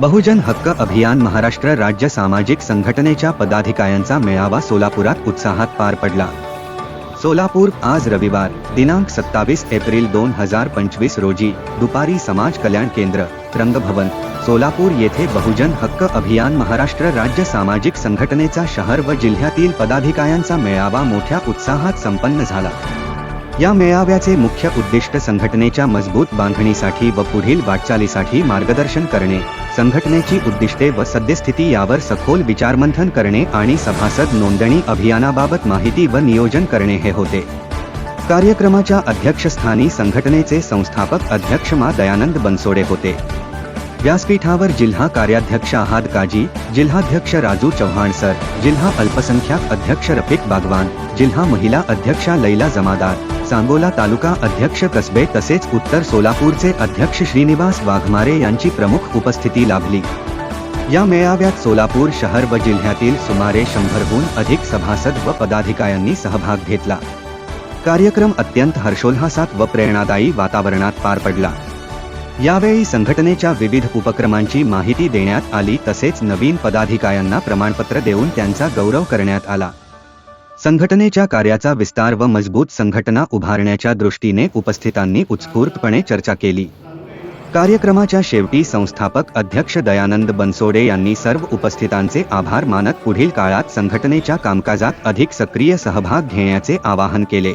बहुजन हक्क अभियान महाराष्ट्र राज्य सामाजिक संघटनेच्या पदाधिकाऱ्यांचा मेळावा सोलापुरात उत्साहात पार पडला. सोलापूर आज रविवार दिनांक सत्तावीस एप्रिल दोन हजार पंचवीस रोजी दुपारी समाज कल्याण केंद्र रंगभवन सोलापूर येथे बहुजन हक्क अभियान महाराष्ट्र राज्य सामाजिक संघटनेचा शहर व जिल्ह्यातील पदाधिकाऱ्यांचा मेळावा मोठ्या उत्साहात संपन्न झाला. या मेळाव्याचे मुख्य उद्दिष्ट संघटनेच्या मजबूत बांधणीसाठी व पुढील वाटचालीसाठी मार्गदर्शन करणे. संघटनेची उद्दिष्टे व सद्यस्थिती यावर सखोल विचारमंथन करणे आणि सभासद नोंदणी अभियानाबाबत माहिती व नियोजन करणे हे होते. कार्यक्रमाच्या अध्यक्षस्थानी संघटनेचे संस्थापक अध्यक्ष मा. दयानंद बनसोडे होते. व्यासपीठावर जिल्हा कार्याध्यक्ष आहाद काजी जिल्हाध्यक्ष राजू चव्हाण सर जिल्हा अल्पसंख्याक अध्यक्ष रफिक बागवान जिल्हा महिला अध्यक्षा लैला जमादार सांगोला तालुका अध्यक्ष कसबे तसेच उत्तर सोलापूरचे अध्यक्ष श्रीनिवास वाघमारे यांची प्रमुख उपस्थिती लाभली. या मेळाव्यात सोलापूर शहर व जिल्ह्यातील सुमारे शंभरहून अधिक सभासद व पदाधिकाऱ्यांनी सहभाग घेतला. कार्यक्रम अत्यंत हर्षोल्हासात व प्रेरणादायी वातावरणात पार पडला. यावेळी संघटनेच्या विविध उपक्रमांची माहिती देण्यात आली तसेच नवीन पदाधिकाऱ्यांना प्रमाणपत्र देऊन त्यांचा गौरव करण्यात आला. संघटनेच्या कार्याचा विस्तार व मजबूत संघटना उभारण्याच्या दृष्टीने उपस्थितांनी उत्स्फूर्तपणे चर्चा केली. कार्यक्रमाच्या शेवटी संस्थापक अध्यक्ष दयानंद बनसोडे यांनी सर्व उपस्थितांचे आभार मानत पुढील काळात संघटनेच्या कामकाजात अधिक सक्रिय सहभाग घेण्याचे आवाहन केले.